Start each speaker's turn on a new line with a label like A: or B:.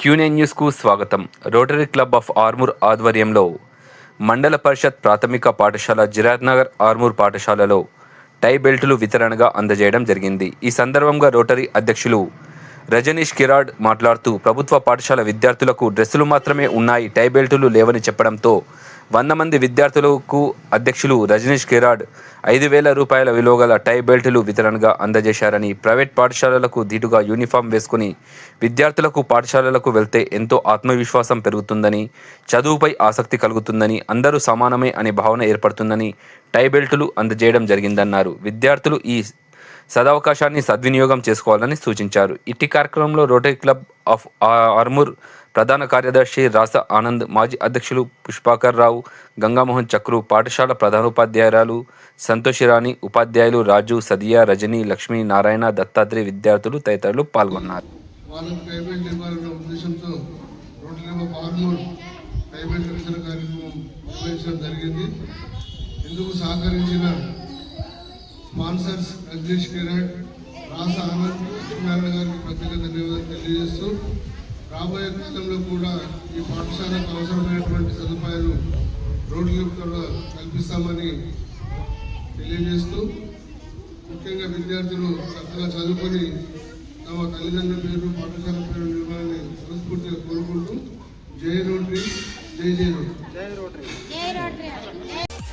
A: క్యూనే న్యూస్కు స్వాగతం. Rotary club of Armoor ఆధ్వర్యంలో మండల పరిషత్ ప్రాథమిక పాఠశాల జిరాత్ నగర్ ఆర్మూర్ పాఠశాలలో టై బెల్టులు వితరణగా అందజేయడం జరిగింది. ఈ సందర్భంగా రోటరీ అధ్యక్షులు రజనీష్ కిరాడ్ మాట్లాడుతూ ప్రభుత్వ పాఠశాల విద్యార్థులకు డ్రెస్సులు మాత్రమే ఉన్నాయి టై బెల్టులు లేవని చెప్పడంతో వంద మంది విద్యార్థులకు అధ్యక్షులు రజనీష్ కిరాడ్ ఐదు వేల రూపాయల విలువగల టై బెల్టులు వితరణగా అందజేశారని ప్రైవేట్ పాఠశాలలకు ధీటుగా యూనిఫామ్ వేసుకుని విద్యార్థులకు పాఠశాలలకు వెళ్తే ఎంతో ఆత్మవిశ్వాసం పెరుగుతుందని చదువుపై ఆసక్తి కలుగుతుందని అందరూ సమానమే అనే భావన ఏర్పడుతుందని టై బెల్టులు అందజేయడం జరిగిందన్నారు. విద్యార్థులు ఈ సదవకాశాన్ని సద్వినియోగం చేసుకోవాలని సూచించారు. ఇట్టి కార్యక్రమంలో రోటరీ క్లబ్ ఆఫ్ ఆర్మూర్ ప్రధాన కార్యదర్శి రాస ఆనంద్ మాజీ అధ్యక్షులు పుష్పాకర్ రావు గంగామోహన్ చక్రు పాఠశాల ప్రధానోపాధ్యాయురాలు సంతోషిరాణి ఉపాధ్యాయులు రాజు సదియా రజని లక్ష్మీ నారాయణ దత్తాత్రేయ విద్యార్థులు తదితరులు పాల్గొన్నారు.
B: కార్యక్రమం నిర్వహించడం జరిగింది. ఇందుకు సహకరించిన స్పాన్సర్స్ రజనీష్ కిరణ్ రాస ఆనంద్ లక్ష్మీనారాయణ గారికి ప్రత్యేక ధన్యవాదాలు తెలియజేస్తూ రాబోయే కాలంలో కూడా ఈ పాఠశాలకు అవసరమైనటువంటి సదుపాయాలు రోడ్ల ద్వారా కల్పిస్తామని తెలియజేస్తూ ముఖ్యంగా విద్యార్థులు చక్కగా చదువుకొని తమ తల్లిదండ్రుల పేరు పాఠశాల పేరు నిర్మాణాన్ని మనస్ఫూర్తిగా కోరుకుంటూ జై రోటరీ జై జై రోటరీ.